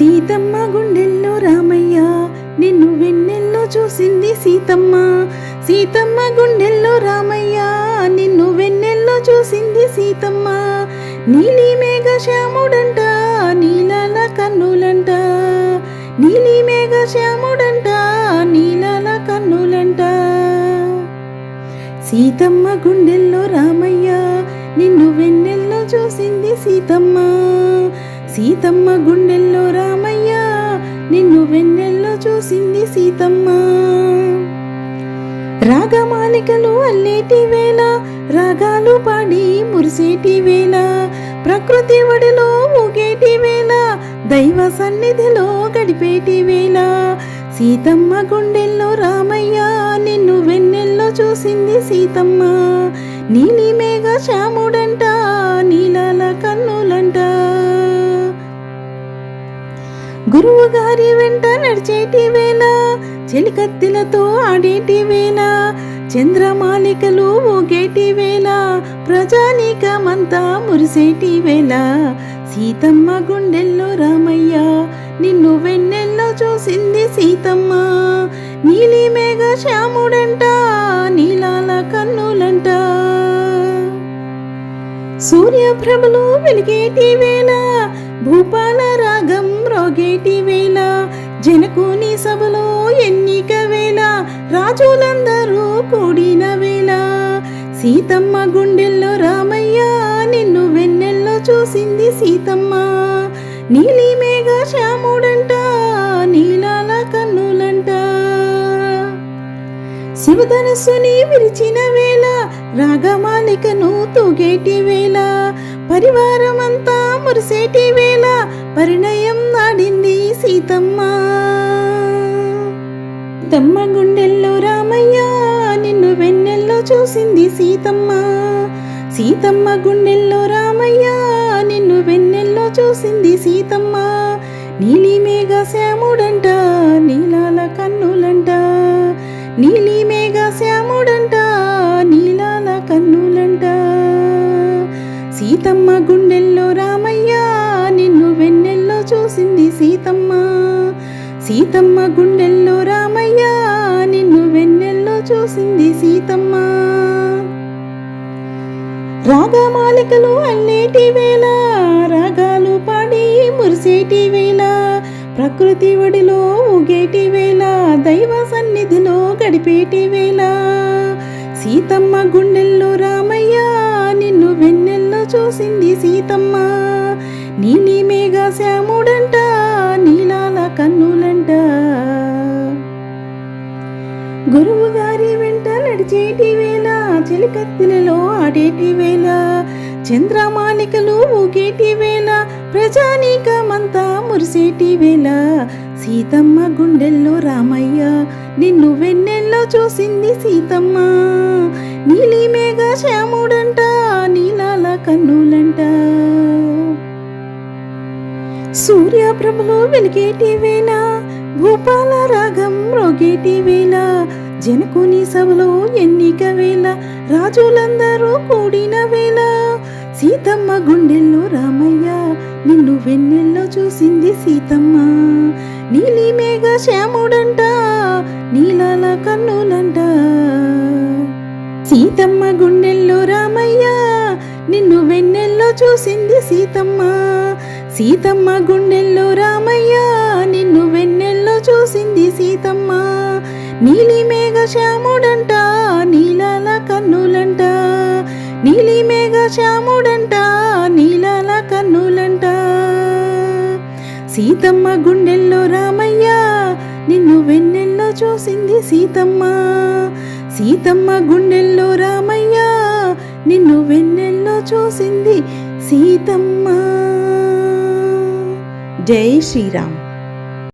సీతమ్మ గుండెల్లో రామయ్య నిన్ను వెన్నెల్లో చూసింది సీతమ్మ. సీతమ్మ గుండెల్లో రామయ్య నిన్ను వెన్నెల్లో చూసింది సీతమ్మ. నీలి మేఘ శ్యాముడంట నీలాల కన్నులంట. నీలి మేఘ శ్యాముడంట నీలాల కన్నులంట. సీతమ్మ గుండెల్లో రామయ్య నిన్ను వెన్నెల్లో చూసింది సీతమ్మ. సీతమ్మ గుండెల్లో రామయ్య నిన్ను వెన్నెల్లో చూసింది సీతమ్మ. రాగమాలికలు అల్లేటి వేళ రాగాలు పాడి మురిసేటి వేళ ప్రకృతి ఒడిలో ఊగేటి వేళ దైవ సన్నిధిలో గడిపేటి వేళ. సీతమ్మ గుండెల్లో రామయ్య నిన్ను వెన్నెల్లో చూసింది సీతమ్మ. నీలి మేఘ గురువు గారి వెంట నడిచేటివేనా? చెలికత్తెలతో ఆడేటి వేళ చంద్రమాలికలు ఊగేటి వేళ ప్రజానీకమంతా మురిసేటి వేళ సీతమ్మ గుండెల్లో రామయ్య నిన్ను వెన్నెల్లో చూసింది సీతమ్మ. నీలి మేఘ శ్యాముడంట నీలాల కన్నులంట. సూర్యప్రభలు వెలిగేటి వేళ భూపాల రాగం రోగేటి వేళ జనకుని సభలో ఎన్నిక వేళ రాజులందరూ కూడిన వేళ. సీతమ్మ గుండెల్లో రామయ్య నిన్ను వెన్నెల్లో చూసింది సీతమ్మ. నీలి మేఘ శ్యాముడంట నీలాల కన్నులంట. శివధనస్సుని విరిచిన వేళ రాగమాలికను తూగేటి వేళ. పరివారమంతా మురిసేటి వేళ పరిణయం నాడింది సీతమ్మ. తమ్మ గుండెల్లో రామయ్య నిన్ను వెన్నెల్లో చూసింది సీతమ్మ. సీతమ్మ గుండెల్లో రామయ్య నిన్ను వెన్నెల్లో చూసింది సీతమ్మ. నీలి మేఘ శ్యాముడంట నీలాల కన్నులంట. నీలి మేఘ శ్యాముడంట సీతమ్మ గుండెల్లో రామయ్య నిన్ను వెన్నెల్లో చూసింది సీతమ్మ. సీతమ్మ గుండెల్లో రామయ్య నిన్ను వెన్నెల్లో చూసింది సీతమ్మ. రాగమాలికలు అల్లేటి వేళ రాగాలు పాడి మురిసేటి వేళ ప్రకృతి ఒడిలో ఊగేటి వేళ దైవ సన్నిధిలో గడిపేటి వేళ. సీతమ్మ గుండెల్లో రామయ్య చూసింది సీతమ్మ. నీలి మేఘ శ్యాముడంట నీలాల కన్నులంట. గురువు గారి వెంట నడిచేటి వేళ చెలికత్తెలలో ఆడేటి వేళ చంద్రమాలికలు ఊగేటి వేళ ప్రజానీకమంతా మురిసేటి వేళ సీతమ్మ గుండెల్లో రామయ్య నిన్ను వెన్నెల్లో చూసింది సీతమ్మ. నీలి మేఘ శ్యాము సూర్యప్రభలు వెలిగేటి వేళ భూపాల రాగం రోగేటి వేళ జనకుని సభలో ఎన్నిక వేళ రాజులందరూ కూడిన వేళ. సీతమ్మ గుండెల్లో రామయ్య నిన్ను వెన్నెల్లో చూసింది సీతమ్మ. నీలి మేఘ శ్యాముడంట నీలాల కన్నులంట. సీతమ్మ గుండెల్లో రామయ్య నిన్ను వెన్నెల్లో చూసింది సీతమ్మ. సీతమ్మ గుండెల్లో రామయ్య నిన్ను వెన్నెల్లో చూసింది సీతమ్మ. నీలి మేఘ శ్యాముడంట నీలాల కన్నులంట. నీలి మేఘ శ్యాముడంట నీలాల కన్నులంట. సీతమ్మ గుండెల్లో రామయ్య నిన్ను వెన్నెల్లో చూసింది సీతమ్మ. సీతమ్మ గుండెల్లో రామయ్య సీతమ్మ. జై శ్రీరామ్.